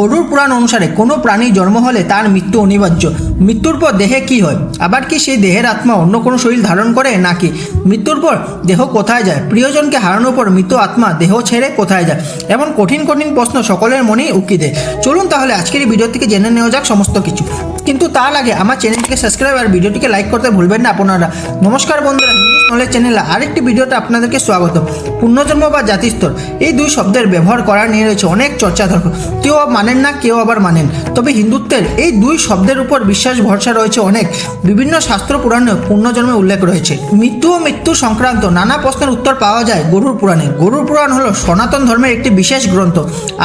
গরুর পুরাণ অনুসারে কোনো প্রাণী জন্ম হলে তার মৃত্যু অনিবার্য। মৃত্যুর পর দেহে কি হয়? আবার কি সেই দেহের আত্মা অন্য কোনো শরীর ধারণ করে নাকি? মৃত্যুর পর দেহ কোথায় যায়? প্রিয়জনকে হারানোর পর মৃত আত্মা দেহ ছেড়ে কোথায় যায়? এমন কঠিন কঠিন প্রশ্ন সকলের মনেই উকি দেয়। চলুন তাহলে আজকের এই ভিডিও থেকে জেনে নেওয়া যাক সমস্ত কিছু। কিন্তু তার আগে আমার চ্যানেলটিকে সাবস্ক্রাইব আর ভিডিওটিকে লাইক করতে ভুলবেন না আপনারা। নমস্কার বন্ধুরা। নলেজ চ্যানেলে আরেকটি ভিডিওতে আপনাদেরকে স্বাগত পুণ্যজন্ম বা জাতিস্তর, এই দুই শব্দের ব্যবহার করা নিয়ে রয়েছে অনেক চর্চা ধর্ম। কেউ মানেন না, কেউ আবার মানেন। তবে হিন্দুত্বের এই দুই শব্দের উপর বিশ্বাস, ভরসা রয়েছে অনেক। বিভিন্ন শাস্ত্র পুরাণে পুণ্যজন্মে উল্লেখ রয়েছে। মৃত্যু ও মৃত্যু সংক্রান্ত নানা প্রশ্নের উত্তর পাওয়া যায় গরুর পুরাণে। গরুর পুরাণ হলো সনাতন ধর্মের একটি বিশেষ গ্রন্থ।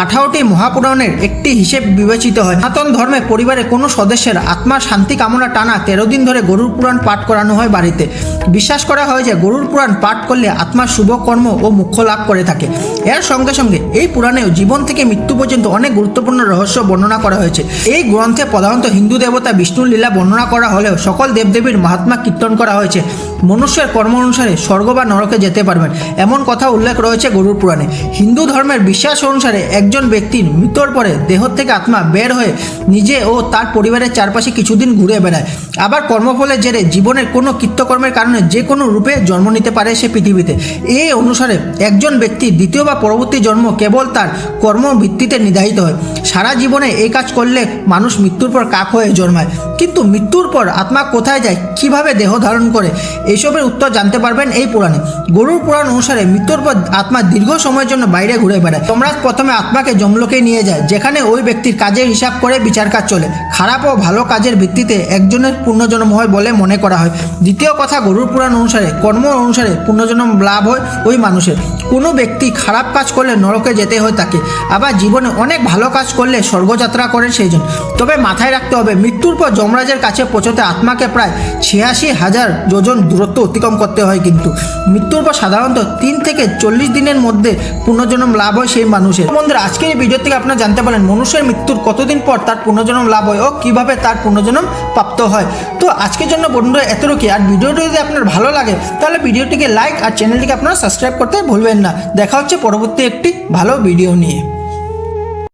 আঠারোটি মহাপুরাণের একটি হিসেব বিবেচিত হয়। সনাতন ধর্মে পরিবারে কোনো সদস্যের আত্মার শান্তি কামনা টানা তেরো দিন ধরে গরুর পুরাণ পাঠ করানো হয় বাড়িতে। বিশ্বাস করা হয় যে গরুর পুরাণ পাঠ করলে আত্মার শুভ কর্ম ও মুখ্য লাভ করে থাকে। এর সঙ্গে সঙ্গে এই পুরাণেও জীবন থেকে মৃত্যু পর্যন্ত অনেক গুরুত্বপূর্ণ রহস্য বর্ণনা করা হয়েছে। এই গ্রন্থে প্রধানত হিন্দু দেবতা বিষ্ণুর লীলা বর্ণনা করা হলেও সকল দেবদেবীর মহাত্মা কীর্তন করা হয়েছে। মনুষ্যের কর্ম অনুসারে স্বর্গ বা নরকে যেতে পারবেন, এমন কথা উল্লেখ রয়েছে গরুর পুরাণে। হিন্দু ধর্মের বিশ্বাস অনুসারে একজন ব্যক্তির মৃত্যুর পরে দেহ থেকে আত্মা বের হয়ে নিজে ও তার পরিবারের চারপাশে কিছুদিন ঘুরে বেড়ায়। আবার কর্মফলের জেরে জীবনের কোনো কৃত্যকর্মের কারণে যে কোনো রূপে জন্ম নিতে পারে সে পৃথিবীতে। এই অনুসারে একজন ব্যক্তির দ্বিতীয় বা পরবর্তী জন্ম কেবল তার কর্ম ভিত্তিতে নির্ধারিত হয়। সারা জীবনে এই কাজ করলে মানুষ মৃত্যুর পর কাক হয়ে জন্মায়। কিন্তু মৃত্যুর পর আত্মা কোথায় যায়, কীভাবে দেহ ধারণ করে এইসবের উত্তর জানতে পারবেন এই পুরাণে। গরুর পুরাণ অনুসারে মৃত্যুর পর আত্মা দীর্ঘ সময়ের জন্য বাইরে ঘুরে বেড়ায়। সম্রাট প্রথমে আত্মাকে যমলোকে নিয়ে যায়, যেখানে ওই ব্যক্তির কাজের হিসাব করে বিচার কাজ চলে। খারাপ ও ভালো কাজের ভিত্তিতে একজনের পুণ্যজন্ম হয় বলে মনে করা হয়। দ্বিতীয় কথা গরুর পুরাণ অনুসারে কর্ম অনুসারে পুণ্যজন্ম লাভ হয় ওই মানুষের। কোনো ব্যক্তি খারাপ কাজ করলে নরকে যেতে হয় তাকে। আবার জীবনে অনেক ভালো কাজ করলে স্বর্গযাত্রা করেন সেই জন। তবে মাথায় রাখতে হবে, মৃত্যুর পর যমরাজের কাছে পৌঁছতে আত্মাকে প্রায় ছিয়াশি হাজার যোজন দূরত্ব অতিক্রম করতে হয় কিন্তু। মৃত্যুর পর সাধারণত তিন থেকে চল্লিশ দিনের মধ্যে পুনর্জন্ম লাভ হয় সেই মানুষের। বন্ধুরা, আজকের এই ভিডিও থেকে আপনারা জানতে পারেন মনুষ্যের মৃত্যুর কতদিন পর তার পুনর্জন্ম লাভ হয় ও কীভাবে তার পুনর্জন্ম প্রাপ্ত হয়। তো আজকের জন্য বন্ধুরা এতটুকুই। আর ভিডিওটি যদি আপনার ভালো লাগে, তাহলে ভিডিওটিকে লাইক আর চ্যানেলটিকে আপনারা সাবস্ক্রাইব করতে ভুলবেন না দেখা হচ্ছে পরবর্তী একটি ভালো ভিডিও নিয়ে।